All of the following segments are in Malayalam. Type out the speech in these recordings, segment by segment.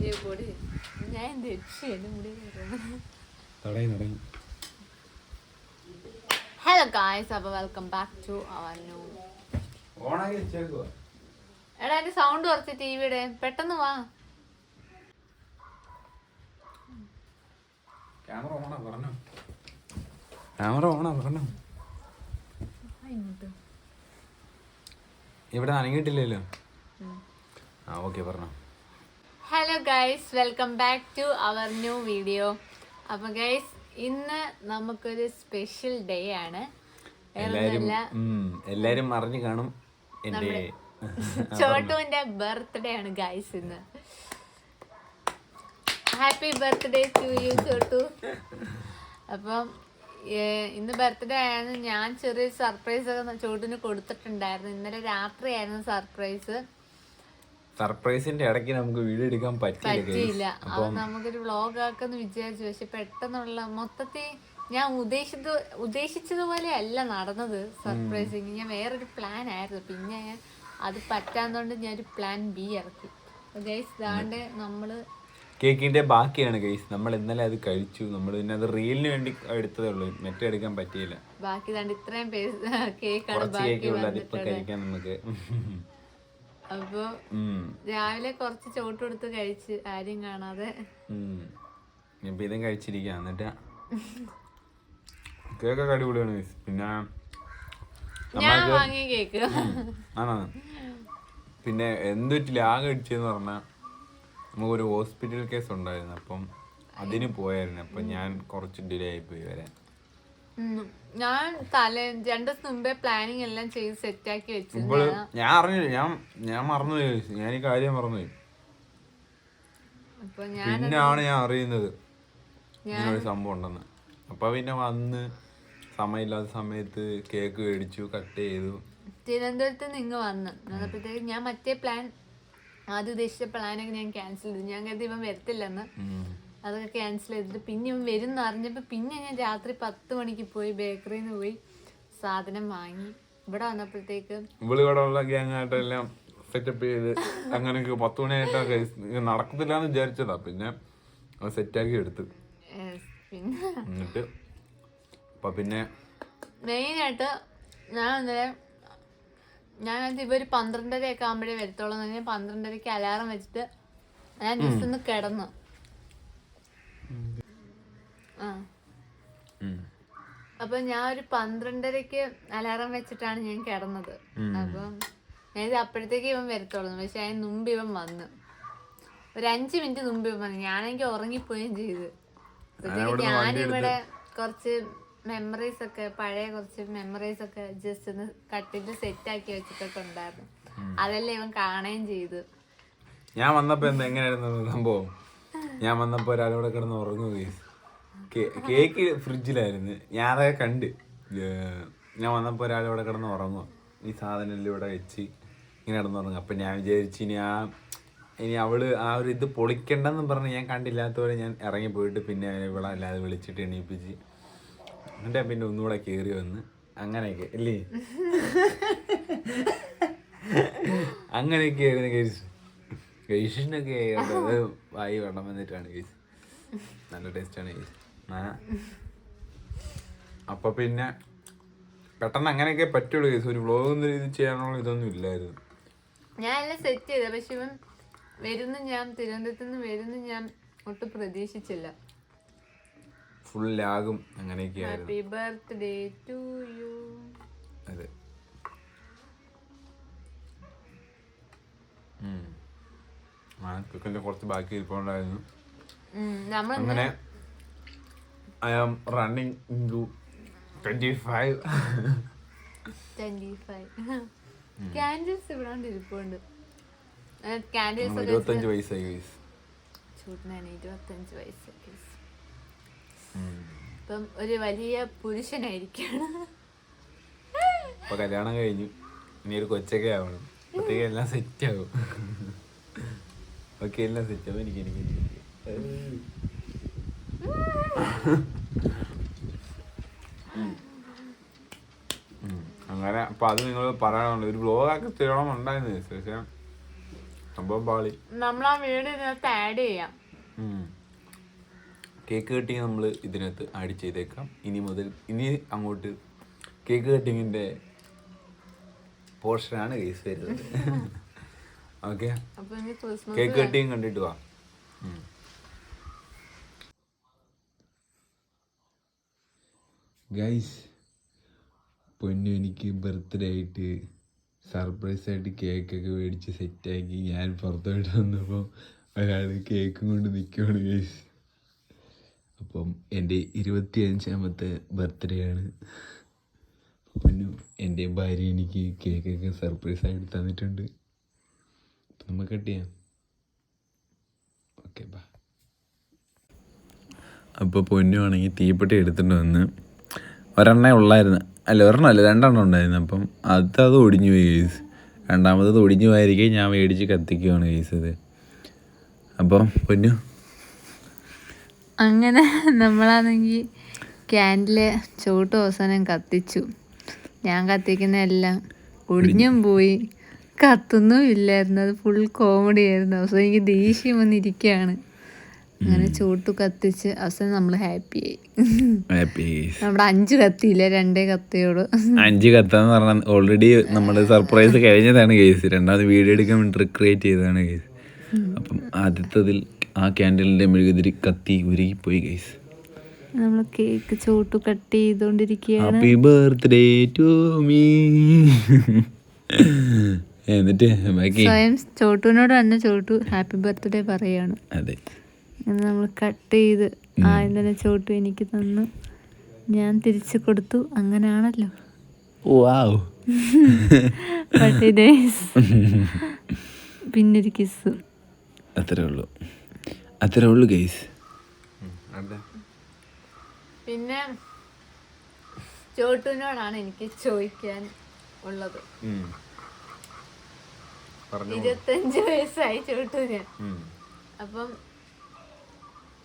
ഏ പൊടി ഞാൻ എന്ത് രക്ഷ എന്റെ മുടി തുടങ്ങി തുടങ്ങി ഹലോ ഗായ്സ് അപ്പൊ welcome back to our new ഓണാക്കി വെച്ചേക്കുവാ. എടാ എന്റെ സൗണ്ട് കുറച്ച് ടി. വിയുടെ പെട്ടെന്ന് വാ. ക്യാമറ ഓണാ പറഞ്ഞു. ക്യാമറ ഓണാ പറഞ്ഞോ. ആ, ഇങ്ങോട്ട്. ഇവിടെ അനങ്ങിയിട്ടില്ലല്ലോ ആ ഓക്കെ പറഞ്ഞോ. Hello guys welcome back to our new video അപ്പൊ ഗൈസ് ഇന്ന് നമുക്കൊരു സ്പെഷ്യൽ ഡേ ആണ്. എല്ലാരും അറിഞ്ഞു കാണും എന്റെ ചോട്ടുവിന്റെ ബർത്ത്ഡേ ആണ് ഗൈസ് ഇന്ന്. Happy birthday to you Chottu. അപ്പം ഇന്ന് ബർത്ത്ഡേ ആയിരുന്നു. ഞാൻ ചെറിയൊരു സർപ്രൈസ് ഒക്കെ ചോട്ടിന് കൊടുത്തിട്ടുണ്ടായിരുന്നു. ഇന്നലെ രാത്രിയായിരുന്നു സർപ്രൈസ് സർപ്രൈസിന്റെ ഇടയ്ക്ക് നമുക്ക് വീഡിയോ എടുക്കാൻ പറ്റില്ല നമുക്കൊരു വ്ളോഗ് ആക്കാന്ന് വിചാരിച്ചു. പക്ഷെ പെട്ടെന്നുള്ള മൊത്തത്തിൽ ഞാൻ ഉദ്ദേശിച്ചത് ഉദ്ദേശിച്ചതുപോലെ അല്ല നടന്നത് സർപ്രൈസിങ്. ഞാൻ വേറൊരു പ്ലാൻ ആയിരുന്നു. പിന്നെ ഞാൻ അത് പറ്റാത്തോണ്ട് ഞാൻ ഒരു പ്ലാൻ ബി ഇറക്കി ഗൈസ് ദാണ്ട് നമ്മൾ കേക്കിന്റെ ബാക്കിയാണ് ഗൈസ് നമ്മൾ ഇന്നലെ അത് കഴിച്ചു. നമ്മൾ പിന്നെ അത് റീലിന് വേണ്ടി എടുത്തതേ ഉള്ളൂ. മറ്റേ എടുക്കാൻ പറ്റിയില്ല. ബാക്കി ദാണ്ട് ഇത്രയും കേക്കാണ് ബാക്കി കഴിക്കാൻ നമുക്ക്. അപ്പൊ രാവിലെ കുറച്ച് ചോട്ട് കൊടുത്ത് കഴിച്ച് ആരും കാണാതെ. ഇപ്പൊ ഇതും കഴിച്ചിരിക്കാം എന്നിട്ട്. കേക്കൊക്കെ അടിപൊളിയാണ് പിന്നെ ഞാൻ വാങ്ങിയ കേക്ക്. ആണോ? പിന്നെ എന്തൊരു ആകെ അടിച്ചെന്ന് പറഞ്ഞാൽ നമുക്കൊരു ഹോസ്പിറ്റൽ കേസ് ഉണ്ടായിരുന്നു. അപ്പം അതിന് പോയായിരുന്നു. അപ്പം ഞാൻ കുറച്ച് ഡിലേ ആയിപ്പോയി വരാൻ. ഉം. ഞാൻ തല രണ്ടു ദിവസം മുമ്പേ പ്ലാനിങ് എല്ലാം ചെയ്ത് സെറ്റാക്കി ഇപ്പോൾ വെച്ചിരുന്നു ഞാൻ അറിഞ്ഞില്ല. ഞാൻ ഞാൻ മറന്നുപോയി guys. ഞാൻ ഈ കാര്യം മറന്നുപോയി അപ്പൊ ഞാൻ പിന്നാണ് ഞാൻ അറിയുന്നത് ഇങ്ങനൊരു സംഭവം ഉണ്ടെന്ന്. അപ്പൊ പിന്നെ വന്ന് സമയമില്ലാത്ത സമയത്ത് കേക്ക് മേടിച്ചു കട്ട് ചെയ്തു. തിരുവനന്തപുരത്ത് നിങ്ങൾ വന്ന്. അപ്പോഴത്തേക്ക് ഞാൻ മറ്റേ പ്ലാൻ ആദ്യം ഉദ്ദേശിച്ച പ്ലാനൊക്കെ ഞാൻ ക്യാൻസൽ ചെയ്തു. ഞാൻ കരുതി ഇവൻ വരത്തില്ലെന്ന്. ഉം. അതൊക്കെ ക്യാൻസൽ ചെയ്തിട്ട് പിന്നെ വരും അറിഞ്ഞപ്പോൾ പിന്നെ ഞാൻ രാത്രി പത്ത് മണിക്ക് പോയി ബേക്കറിയിൽ നിന്ന് പോയി സാധനം വാങ്ങി. ഇവിടെ വന്നപ്പോഴത്തേക്ക് ഇവിടെയുള്ള ഗ്യാങ്ങായിട്ടെല്ലാം സെറ്റപ്പ് ചെയ്ത് അങ്ങനെയൊക്കെ പത്ത് മണിയായിട്ടൊക്കെ നടക്കത്തില്ല എന്ന് വിചാരിച്ചതാ. പിന്നെ സെറ്റാക്കി എടുത്ത്. എന്നിട്ട് അപ്പൊ പിന്നെ മെയിനായിട്ട് ഞാൻ ഇന്നലെ ഞാൻ ഇവർ പന്ത്രണ്ടര ഒക്കെ ആകുമ്പോഴേ വരത്തുള്ളൂ എന്ന് പറഞ്ഞാൽ പന്ത്രണ്ടരയ്ക്ക് അലാറം വെച്ചിട്ട് ഞാൻ ജസ്റ്റ് ഒന്ന് കിടന്നു. അപ്പൊ ഞാൻ ഒരു പന്ത്രണ്ടരക്ക് അലാറം വെച്ചിട്ടാണ് ഞാൻ കിടന്നത്. അപ്പം ഞാൻ അപ്പോഴത്തേക്ക് ഇവൻ വരത്തുള്ളൂ. പക്ഷെ അതിന് മുമ്പ് ഇവൻ വന്നു. ഒരു അഞ്ച് മിനിറ്റ് മുമ്പ് ഇവൻ വന്നു. ഞാനെനിക്ക് ഉറങ്ങിപ്പോവുകയും ചെയ്ത്. ഞാനിവിടെ കുറച്ച് മെമ്മറീസ് ഒക്കെ പഴയ കുറച്ച് മെമ്മറീസ് ഒക്കെ ജസ്റ്റ് ഒന്ന് കട്ടിട്ട് സെറ്റ് ആക്കി വെച്ചിട്ടൊക്കെ ഉണ്ടായിരുന്നു. അതെല്ലാം ഇവൻ കാണുകയും ചെയ്തു. ഞാൻ വന്നപ്പോ എന്താ എങ്ങനെയായിരുന്നു സംഭവം? ഞാൻ വന്നപ്പോ ഒരാളോടെ കിടന്ന് ഉറങ്ങുകയും കേക്ക് ഫ്രിഡ്ജിലായിരുന്നു. ഞാൻ അതൊക്കെ കണ്ട്. ഞാൻ വന്നപ്പോ ഒരാളോടെ കിടന്ന് ഉറങ്ങും. ഈ സാധനം ഇവിടെ വെച്ച് ഇങ്ങനെ കിടന്നുറങ്ങും. അപ്പൊ ഞാൻ വിചാരിച്ചു ഇനി ആ ഇനി അവൾ ആ ഒരു ഇത് പൊളിക്കണ്ടെന്നും പറഞ്ഞ് ഞാൻ കണ്ടില്ലാത്തവരെ ഞാൻ ഇറങ്ങി പോയിട്ട് പിന്നെ ഇവിടെ അല്ലാതെ വിളിച്ചിട്ട് എണീപ്പിച്ച് എന്നിട്ട് പിന്നെ ഒന്നുകൂടെ കയറി വന്ന് അങ്ങനെയൊക്കെ അല്ലേ അങ്ങനെയൊക്കെ ആയിരുന്നു കേസ് ഗൈഷിനൊക്കെ വായി വെള്ളം വന്നിട്ടാണ് കേസ് നല്ല ടേസ്റ്റാണ് കേസ് അപ്പൊ പിന്നെ പെട്ടെന്ന് അങ്ങനെയൊക്കെ പറ്റുള്ളൂ കേസ് ഒരു വ്ളോഗ് ഒന്നും ഇത് ചെയ്യാനുള്ള ഇതൊന്നും ഇല്ലായിരുന്നു. ഞാൻ എല്ലാം സെറ്റ് ചെയ്ത പക്ഷെ ഇവൻ വരുന്ന ഞാൻ തിരുവനന്തപുരത്ത് നിന്ന് വരുന്ന ഞാൻ ഒട്ടും പ്രതീക്ഷിച്ചില്ല. ഫുൾ ലാഗും അങ്ങനെയൊക്കെ ആയിരുന്നു. ഹാപ്പി ബർത്ത്ഡേ ടു യു അതെ. ഉം. ആ കുക്കിന്റെ കുറച്ച് ബാക്കി ഇരിപ്പുണ്ടായിരുന്നു. അങ്ങനെ I am running into twenty five. Twenty five. Candles ഇവിടെ കൊണ്ട് ഇരിപ്പുണ്ട് കാൻഡിൽസ് ഒക്കെ ഇരുപത്തഞ്ച് വയസ്സായി ഗൈസ് ചൂടിനാണ് ഇരുപത്തഞ്ച് വയസ്സ് ഇപ്പം ഒരു വലിയ പുരുഷനായിരിക്കാണ്. കല്യാണം കഴിഞ്ഞു. ഇനി ഒരു കൊച്ചൊക്കെ ആവണം. അപ്പോഴത്തേക്ക് എല്ലാം സെറ്റ് ആകും ഓക്കെ എല്ലാം സെറ്റ് എനിക്ക് എനിക്ക്. അങ്ങനെ അപ്പൊ അത് നിങ്ങൾ പറയാനുണ്ട്. ഒരു വ്ലോഗൊക്കെ ഉണ്ടായിരുന്നു ശേഷം സംഭവം പാളി. നമ്മൾ ആ വീട് ഇതിനകത്ത് ആഡ് ചെയ്യാം. കേക്ക് കട്ടിങ് നമ്മൾ ഇതിനകത്ത് ആഡ് ചെയ്തേക്കാം. ഇനി മുതൽ ഇനി അങ്ങോട്ട് കേക്ക് കട്ടിങ്ങിന്റെ പോർഷനാണ് കേസ് വരുന്നത്. ഓക്കെ. കേക്ക് കട്ടിയും കണ്ടിട്ട് വാ. ഗൈസ് പൊന്നു എനിക്ക് ബർത്ത്ഡേ ആയിട്ട് സർപ്രൈസ് ആയിട്ട് കേക്കൊക്കെ മേടിച്ച് സെറ്റാക്കി ഞാൻ പുറത്തോട്ട് വന്നപ്പോൾ ഒരാൾ കേക്കും കൊണ്ട് നിൽക്കുകയാണ് ഗൈസ്. അപ്പം എന്റെ ഇരുപത്തി അഞ്ചാമത്തെ ബർത്ത്ഡേ ആണ്. പൊന്നു എന്റെ ഭാര്യ എനിക്ക് കേക്കൊക്കെ സർപ്രൈസ് ആയിട്ട് തന്നിട്ടുണ്ട്. നമുക്ക് കട്ട് ചെയ്യാം. ഓക്കെ ബാ അപ്പോൾ പൊന്നുവാണെങ്കിൽ തീപ്പെട്ടി എടുത്തിട്ട് വന്ന് ഒരെണ്ണേ ഉള്ളായിരുന്നു. അല്ല ഒരെണ്ണം അല്ല രണ്ടെണ്ണം ഉണ്ടായിരുന്നു. അപ്പം അത് അത് ഒടിഞ്ഞു പോയി കേസ് രണ്ടാമത്തത് ഒടിഞ്ഞു പോയിരിക്കെ ഞാൻ മേടിച്ച് കത്തിക്കുകയാണ് കേസ് ഇത്. അപ്പം പൊന്നു? അങ്ങനെ നമ്മളാണെങ്കിൽ ക്യാൻഡിൽ ചൂട്ട് അവസാനം കത്തിച്ചു. ഞാൻ കത്തിക്കുന്ന എല്ലാം ഒടിഞ്ഞും. പോയി. കത്തുന്നും ഇല്ലായിരുന്നു. അത് ഫുൾ കോമഡി ആയിരുന്നു. അവസാനം എനിക്ക് ദേഷ്യം വന്നിരിക്കുകയാണ്. അങ്ങനെ ചൂട്ടു കത്തിച്ച് അവസാനം നമ്മൾ ഹാപ്പിയായി ഹാപ്പി കേസ് നമ്മുടെ അഞ്ച് കത്തിയില്ല? രണ്ടേ കത്തിയോട് അഞ്ച് കത്താന്ന് പറഞ്ഞാൽ ഓൾറെഡി നമ്മൾ സർപ്രൈസ് കഴിഞ്ഞതാണ് കേസ് രണ്ടാമത് വീഡിയോ എടുക്കാൻ റിക്രിയേറ്റ് ചെയ്തതാണ് കേസ് അപ്പം ആദ്യത്തതിൽ ആ ക്യാൻഡലിന്റെ മെഴുകുതിരി കത്തി ഉരുകിപ്പോയി കേസ് നമ്മൾ കേക്ക് ചോട്ടു കട്ട് ചെയ്തുകൊണ്ടിരിക്കുകയാണ് ഹാപ്പി ബർത്ത്ഡേ ടു മീ എന്നിട്ട് ബാക്കി സ്വയം ചോട്ടുവിനോട് തന്നെ ചോട്ടു ഹാപ്പി ബർത്ത്ഡേ പറയാണ്. അതെ. നമ്മൾ കട്ട് ചെയ്ത് ആദ്യം തന്നെ ചോട്ടു എനിക്ക് തന്നു. ഞാൻ തിരിച്ചു കൊടുത്തു. അങ്ങനെയാണല്ലോ. പിന്നൊരു കിസ് അത്രേ ഉള്ളൂ. അത്രേ ഉള്ളൂ ഗൈസ് പിന്നെ ചോട്ടുവിനോടാണ് എനിക്ക് ചോദിക്കാൻ ഉള്ളത്. ഇരുപത്തഞ്ച് വയസ്സായി ചോട്ടുവിന് അപ്പം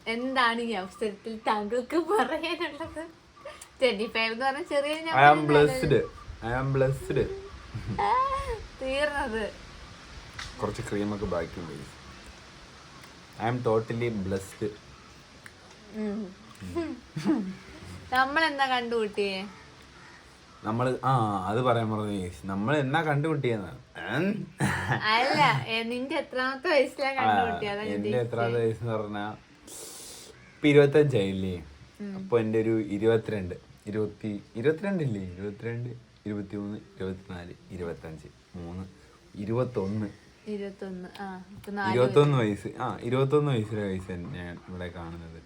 എന്താണ് ഈ അവസരത്തിൽ താങ്കൾക്ക് പറയാനുള്ളത്? ട്വന്റി ഫൈവ് എന്ന് പറഞ്ഞ ചെറിയ തീർന്നത്. കുറച്ച് ക്രീമൊക്കെ ബാക്കിയുണ്ട്. ഐ ആം ടോട്ടലി ബ്ലെസ്ഡ് നമ്മൾ നമ്മളെന്താ കണ്ടുകൂട്ടിയേ? നമ്മൾ ആ അത് പറയാൻ പറഞ്ഞു നമ്മൾ എന്നാ അല്ല നിന്റെ എത്രാമത്തെ ഞാൻ എന്റെ എത്ര വയസ്സെന്ന് പറഞ്ഞാ ഇപ്പൊ ഇരുപത്തഞ്ചായില്ലേ? അപ്പൊ എന്റെ ഒരു ഇരുപത്തിരണ്ട് ഇരുപത്തി ഇരുപത്തിരണ്ടില്ലേ ഇരുപത്തിരണ്ട് ഇരുപത്തി മൂന്ന് ഇരുപത്തിനാല് ഇരുപത്തഞ്ച് മൂന്ന് ഇരുപത്തൊന്ന്. ഇരുപത്തൊന്ന് വയസ്സ് ആ ഇരുപത്തൊന്ന് വയസ്സിലെ വയസ്സ് ഞാൻ ഇവിടെ കാണുന്നത്.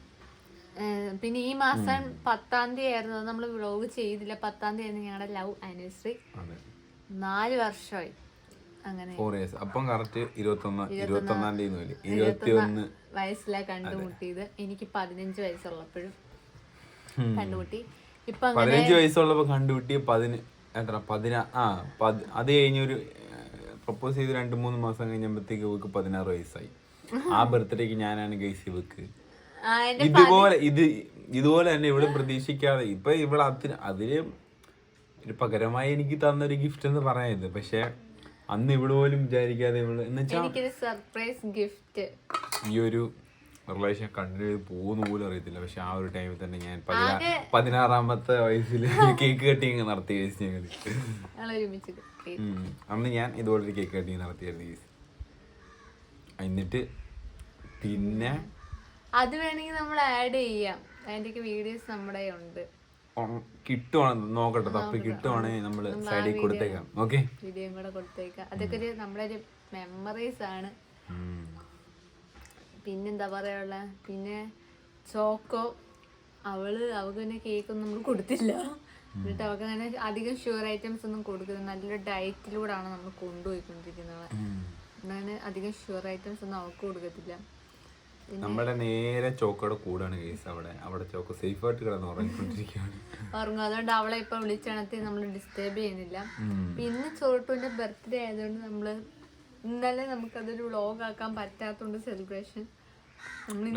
പിന്നെ ഈ മാസം പത്താം തീയതി ആയിരുന്നു നമ്മൾ വ്ലോഗ് ചെയ്തില്ല. പത്താം തീയതി ആയിരുന്നു ഞങ്ങളുടെ ലവ് ആനിവേഴ്സറി. നാല് വർഷമായി അങ്ങനെ. ഫോർ ഇയേഴ്സ് അപ്പം കറക്റ്റ് ഇരുപത്തൊന്ന് ഇരുപത്തൊന്നാം തീയതി വയസ്സിലാ കണ്ടുമുട്ടിയത്. എനിക്ക് പതിനഞ്ച് വയസ്സുള്ളപ്പോഴും കണ്ടുമുട്ടി. ഇപ്പൊ പതിനഞ്ച് വയസ്സുള്ളപ്പോ കണ്ടുപിട്ടി പതിന് എത്ര പതിനാ ആ അത് കഴിഞ്ഞൊരു പ്രപ്പോസ് ചെയ്ത് രണ്ട് മൂന്ന് മാസം കഴിഞ്ഞപ്പോഴത്തേക്ക് ഇവക്ക് പതിനാറ് വയസ്സായി. ആ ബർത്ത്ഡേക്ക് ഞാനാണ് ഗൈസ് ഇവക്ക്. എന്റെ ഇതുപോലെ ഇത് ഇതുപോലെ തന്നെ ഇവിടെ പ്രതീക്ഷിക്കാതെ ഇപ്പൊ ഇവിടെ അതിന് അതിന് ഒരു പകരമായി എനിക്ക് തന്ന ഒരു ഗിഫ്റ്റ് എന്ന് പറയുന്നത് പക്ഷെ അന്ന് ഇവിടെ പോലും വിചാരിക്കാതെ ഇവിടെ എന്ന് വെച്ചാൽ എനിക്കൊരു സർപ്രൈസ് ഗിഫ്റ്റ് ഈ ഒരു റിലേഷൻ കണ്ടിന്യൂ ചെയ്ത് പോകുന്ന പോലും അറിയത്തില്ല പക്ഷെ ആ ഒരു ടൈമിൽ തന്നെ ഞാൻ പതിനാ പതിനാറാമത്തെ വയസ്സിൽ കേക്ക് കട്ടിങ് നടത്തി ഞങ്ങൾ. അന്ന് ഞാൻ ഇതുപോലെ കേക്ക് കട്ടിങ് നടത്തിയായിരുന്നു. എന്നിട്ട് പിന്നെ അത് വേണമെങ്കിൽ നമ്മൾ ആഡ് ചെയ്യാം. അതിന്റെയൊക്കെ വീഡിയോസ് നമ്മുടെ ഉണ്ട്. കിട്ടുവാണ്. നോക്കട്ടെ തപ്പി കിട്ടുവാണെങ്കിൽ നമ്മൾ സൈഡിൽ കൊടുത്തേക്കാം. ഓക്കെ വീഡിയോയും കൂടെ കൊടുത്തേക്കാം. അതൊക്കെ ഒരു നമ്മുടെ ഒരു മെമ്മറീസ് ആണ് പിന്നെന്താ പറയാനുള്ള? പിന്നെ ചോക്കോ അവൾ അവൾക്ക് പിന്നെ കേക്കൊന്നും നമ്മൾ കൊടുത്തില്ല. എന്നിട്ട് അവൾക്ക് അങ്ങനെ അധികം ഷുഗർ ഐറ്റംസ് ഒന്നും കൊടുക്കുന്നത് നല്ലൊരു ഡയറ്റിലൂടെയാണ് നമ്മൾ കൊണ്ടുപോയിക്കൊണ്ടിരിക്കുന്നത്. അങ്ങനെ അധികം ഷുഗർ ഐറ്റംസ് ഒന്നും അവക്ക് കൊടുക്കത്തില്ല. നമ്മുടെ നേരെ ചോക്കോടെ കൂടാണ് കേസ് അവിടെ. അവിടെ ചോക്കോ സേഫ് ആയിട്ട് കിടന്ന് ഉറങ്ങിക്കൊണ്ടിരിക്കുകയാണ്. ഉറങ്ങും. അതുകൊണ്ട് അവളെ ഇപ്പൊ വിളിച്ചണത്തി നമ്മൾ ഡിസ്റ്റർബ് ചെയ്യുന്നില്ല. പിന്നെ ചോട്ടുവിന്റെ ബർത്ത്ഡേ ആയതുകൊണ്ട് നമ്മൾ ഇന്നലെ നമുക്കതൊരു വ്ളോഗ് ആക്കാൻ പറ്റാത്തോണ്ട് സെലിബ്രേഷൻ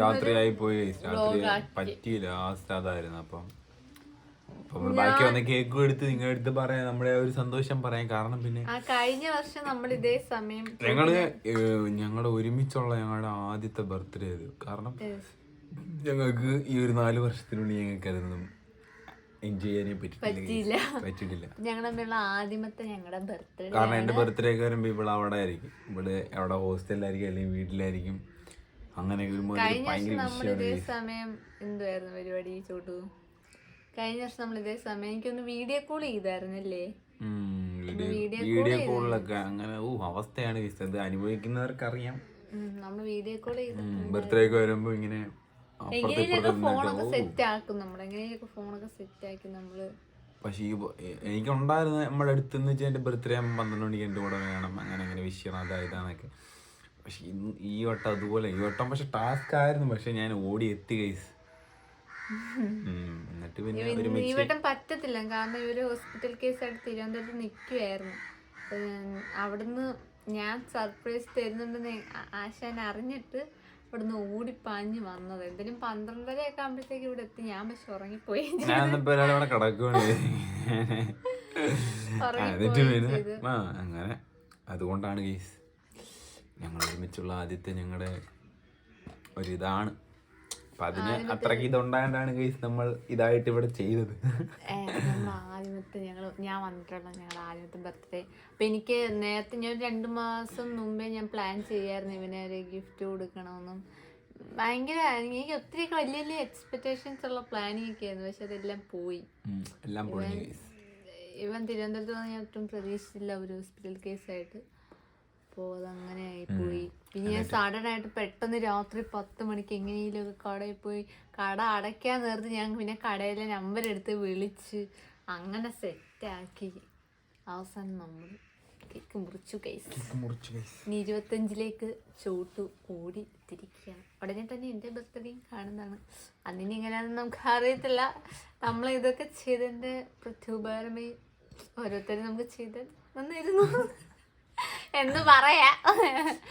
രാത്രിയായി പോയി. രാത്രി പറ്റിയില്ല. ആ അതായിരുന്നു അപ്പം. അപ്പൊ ബാക്കി വന്ന കേക്ക് എടുത്ത് നിങ്ങളുടെ അടുത്ത് പറയാൻ നമ്മുടെ ഒരു സന്തോഷം പറയാൻ കാരണം പിന്നെ ആ കഴിഞ്ഞ വർഷം നമ്മൾ ഇതേ സമയം ഞങ്ങൾ ഞങ്ങളുടെ ഒരുമിച്ചുള്ള ഞങ്ങളുടെ ആദ്യത്തെ ബർത്ത്ഡേ ഇത് കാരണം ഞങ്ങൾക്ക് ഈ ഒരു നാല് വർഷത്തിനുള്ളിൽ ഞങ്ങൾക്ക് അതൊന്നും എൻജോയ് ചെയ്യാനേ പറ്റിയിട്ടില്ല. പറ്റിയിട്ടില്ല. ഞങ്ങൾ തമ്മിലുള്ള ആദ്യമത്തെ ഞങ്ങളുടെ ബർത്ത്ഡേ കാരണം എന്റെ ബർത്ത്ഡേ ഒക്കെ വരുമ്പോ ഇവിടെ അവിടെ ആയിരിക്കും. ഇവിടെ അവിടെ ഹോസ്റ്റലിലായിരിക്കും അല്ലെങ്കിൽ വീട്ടിലായിരിക്കും. അങ്ങനെ വരുമ്പോൾ കഴിഞ്ഞ നമ്മൾ ഇതേ സമയം എന്തുവായിരുന്നു പരിപാടി ചോട്ടു? കഴിഞ്ഞ വർഷം നമ്മൾ ഇതേ സമയം എനിക്കൊന്ന് വീഡിയോ കോൾ ചെയ്തായിരുന്നല്ലേ? വീഡിയോ കോളിലൊക്കെ അങ്ങനെ ഓ അവസ്ഥയാണ് ഇത് അത് അനുഭവിക്കുന്നവർക്കറിയാം നമ്മൾ വീഡിയോ കോൾ ബർത്ത്ഡേ ഒക്കെ വരുമ്പോ ഇങ്ങനെ എങ്ങനെയൊക്കെ ഫോണൊക്കെ സെറ്റ് ആക്കും നമ്മൾ. എങ്ങനെയൊക്കെ ഫോണൊക്കെ സെറ്റ് ആക്കി നമ്മൾ പക്ഷേ ഈ ബ- എ- എനിക്കുണ്ടായിരുന്ന നമ്മുടെ അടുത്ത് എന്ന് വെച്ചാൽ എന്റെ ബർത്ത്ഡേ ആകുമ്പോൾ പന്ത്രണ്ട് മണിക്ക് എന്റെ കൂടെ വേണം. അങ്ങനെ അങ്ങനെ വിഷയം അതായതാന്നൊക്കെ പക്ഷെ ഇന്ന് ഈ വട്ടം അതുപോലെ ഈ വട്ടം പക്ഷെ ടാസ്ക് ആയിരുന്നു. പക്ഷെ ഞാൻ ഓടി എത്തി കൈസ് എന്നിട്ട് പിന്നെ ഈ വട്ടം പറ്റത്തില്ല. കാരണം ഇവർ ഹോസ്പിറ്റൽ കേസ് കേസായിട്ട് തിരുവനന്തപുരത്ത് നിൽക്കുമായിരുന്നു അവിടുന്ന് ഞാൻ സർപ്രൈസ് തരുന്നുണ്ടെന്ന് ആശാൻ അറിഞ്ഞിട്ട് ഇവിടുന്ന് ഓടിപ്പാഞ്ഞ് വന്നത്. എന്തായാലും പന്ത്രണ്ടര ഒക്കെ ആകുമ്പോഴത്തേക്ക് ഇവിടെ എത്തി. ഞാൻ പക്ഷെ ഉറങ്ങിപ്പോയി. അങ്ങനെ. അതുകൊണ്ടാണ് ഗൈസ് ഞങ്ങൾ ഒരുമിച്ചുള്ള ആദ്യത്തെ ഞങ്ങളുടെ ഒരിതാണ്. അപ്പൊ അതിന് അത്രയ്ക്ക് ഇതുണ്ടായതാണ് ഗൈസ് നമ്മൾ ഇതായിട്ട് ഇവിടെ ചെയ്തത്. ആദ്യമത്തെ ഞങ്ങൾ ഞാൻ വന്നിട്ടുള്ള ഞങ്ങളുടെ ആദ്യമത്തെ ബർത്ത്ഡേ അപ്പം എനിക്ക് നേരത്തെ ഞാൻ രണ്ടു മാസം മുമ്പേ ഞാൻ പ്ലാൻ ചെയ്യായിരുന്നു ഇവനെ ഒരു ഗിഫ്റ്റ് കൊടുക്കണമെന്നും. ഭയങ്കര എനിക്ക് ഒത്തിരി വലിയ വലിയ എക്സ്പെക്ടേഷൻസ് ഉള്ള പ്ലാനിങ് ഒക്കെ ആയിരുന്നു പക്ഷെ അതെല്ലാം പോയി. എല്ലാം പോയി ഇവൻ തിരുവനന്തപുരത്ത് വന്ന് ഞാൻ ഒട്ടും പ്രതീക്ഷിച്ചില്ല ഒരു ഹോസ്പിറ്റൽ കേസായിട്ട് അപ്പോൾ അതങ്ങനെ ആയിപ്പോയി. പിന്നെ ഞാൻ സഡൻ ആയിട്ട് പെട്ടെന്ന് രാത്രി പത്ത് മണിക്ക് എങ്ങനെയെങ്കിലും കടയിൽ പോയി കട അടയ്ക്കാൻ നേരത്ത് ഞാൻ പിന്നെ കടയിലെ നമ്പർ എടുത്ത് വിളിച്ച് അങ്ങനെ സെറ്റാക്കി അവസാനം നമ്മൾ കേക്ക് മുറിച്ചു കൈസ് ഇനി ഇരുപത്തഞ്ചിലേക്ക് ചോട്ടു ഓടി തിരിക്കുകയാണ് ഉടനെ തന്നെ എന്റെ ബർത്ത്ഡേയും കാണുന്നതാണ്. അന്നിനി എങ്ങനെയാണെന്ന് നമുക്ക് അറിയത്തില്ല. നമ്മൾ ഇതൊക്കെ ചെയ്തതിന്റെ പ്രത്യുപകാരമായി ഓരോരുത്തരും നമുക്ക് ചെയ്ത് നന്നായിരുന്നു എന്ന് പറയാ.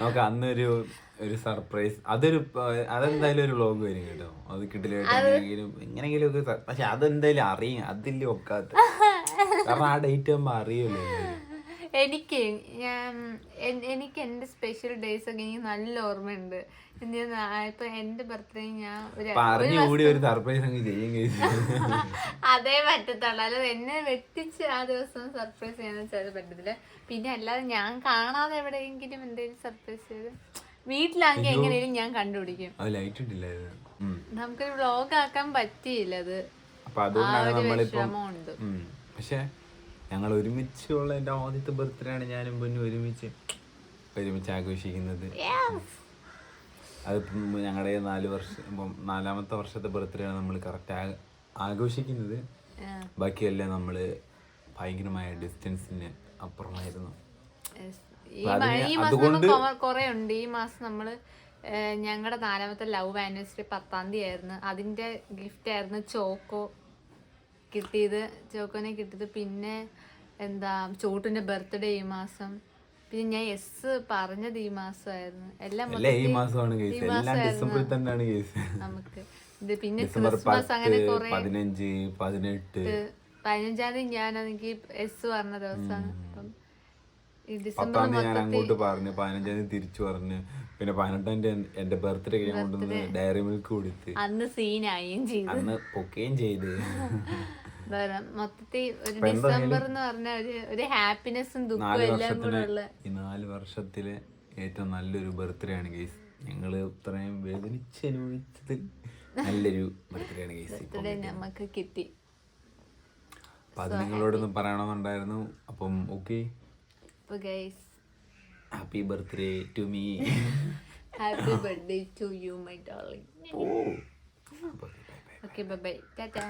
നമുക്ക് അന്നൊരു ഒരു സർപ്രൈസ് അതൊരു അതെന്തായാലും ഒരു വ്ലോഗ് വരും കേട്ടോ. അത് കിട്ടില്ലെങ്കിലും എങ്ങനെങ്കിലും ഒക്കെ പക്ഷെ അതെന്തായാലും അറിയാം. അതില്ല ഒക്കാത്ത. കാരണം ആ ഡേറ്റ് ആകുമ്പോ എല്ലാവരും. എനിക്ക് ഞാൻ എനിക്ക് എന്റെ സ്പെഷ്യൽ ഡേയ്സ് ഒക്കെ എനിക്ക് നല്ല ഓർമ്മയുണ്ട്. ഇപ്പൊ എന്റെ ബർത്ത്ഡേ ഞാൻ ഒരു അപ്പൊ അറിഞ്ഞുകൂടി ഒരു സർപ്രൈസ് അങ്ങ് ചെയ്യും. അതേ പറ്റത്തുള്ളൂ. അല്ലാതെ എന്നെ വെട്ടിച്ച് ആ ദിവസം സർപ്രൈസ് ചെയ്യാന്ന് വെച്ചാൽ പറ്റത്തില്ല. പിന്നെ അല്ലാതെ ഞാൻ കാണാതെ എവിടെയെങ്കിലും എന്തെങ്കിലും സർപ്രൈസ് ചെയ്ത് വീട്ടിലാണെങ്കിൽ എങ്ങനെയും ഞാൻ കണ്ടുപിടിക്കും. നമുക്കൊരു വ്ളോഗ് ആക്കാൻ പറ്റിയില്ല അത്. പക്ഷെ ഞങ്ങൾ ഒരുമിച്ചുള്ള എന്റെ ആദ്യത്തെ ബർത്ത്ഡേ ആണ് ഞാനും പൊന്നും ഒരുമിച്ച് ഒരുമിച്ച് ആഘോഷിക്കുന്നത്. അതിപ്പം ഞങ്ങളുടെ നാല് വർഷം ഇപ്പം നാലാമത്തെ വർഷത്തെ ബർത്ത്ഡേ ആണ് നമ്മൾ കറക്റ്റ് ആഘോഷിക്കുന്നത്. ബാക്കിയെല്ലാം നമ്മൾ ഭയങ്കരമായ ഡിസ്റ്റൻസിന് അപ്പുറമായിരുന്നു. ഈ മാസം അതുകൊണ്ട് നമുക്ക് കുറെ ഉണ്ട് ഈ മാസം നമ്മൾ ഞങ്ങളുടെ നാലാമത്തെ ലവ് ആനിവേഴ്സറി പത്താം തീയതി ആയിരുന്നു. അതിന്റെ ഗിഫ്റ്റ് ആയിരുന്നു ചോക്കോ കിട്ടിയത് ചോക്കോനെ കിട്ടിയത്. പിന്നെ എന്താ ചോട്ടിന്റെ ബർത്ത്ഡേ ഈ മാസം. പിന്നെ ഞാൻ എസ് പറഞ്ഞത് ഈ മാസമായിരുന്നു. എല്ലാം ഈ മാസമാണ് ഈ ഡിസംബറിൽ തന്നെയാണ് നമുക്ക്. ഇത് പിന്നെ ക്രിസ്മസ് അങ്ങനെ കുറേ പതിനഞ്ച് പതിനെട്ട്. പതിനഞ്ചാം തീയതി ഞാനാണെങ്കിൽ എസ് പറഞ്ഞ ദിവസമാണ്. അപ്പം പത്താം തീയതി ഞാൻ അങ്ങോട്ട് പറഞ്ഞു. പതിനഞ്ചാം തീയതി തിരിച്ചു പറഞ്ഞു. പിന്നെ പതിനെട്ടാം തീയതി എന്റെ ബർത്ത്ഡേ കൊണ്ടുവന്ന് ഡയറി മിൽക്ക് കൊടുത്ത്. അന്ന് സീനായും ചെയ്തു. അന്ന് പൊക്കുകയും ചെയ്ത്. മൊത്തത്തിൽ ഒരു ഡിസംബർ എന്ന് പറഞ്ഞ ഒരു ഒരു ഹാപ്പിനെസ്സും ദുഃഖവും എല്ലാം കൂടെ ഉള്ള ഈ നാല് വർഷത്തിലെ ഏറ്റവും നല്ലൊരു ബർത്ത്ഡേ ആണ് ഗൈസ്. ഞങ്ങൾ ഇത്രയും വേദനിച്ച് നല്ലൊരു ബർത്ത്ഡേ ആണ് ഗൈസ് ബർത്ത്ഡേ നമുക്ക് കിട്ടി. അപ്പൊ അത് നിങ്ങളോടൊന്ന് പറയണമെന്നുണ്ടായിരുന്നു. അപ്പം ഓക്കെ അപ്പൊ guys happy birthday to me happy birthday to you my darling oh okay bye bye tata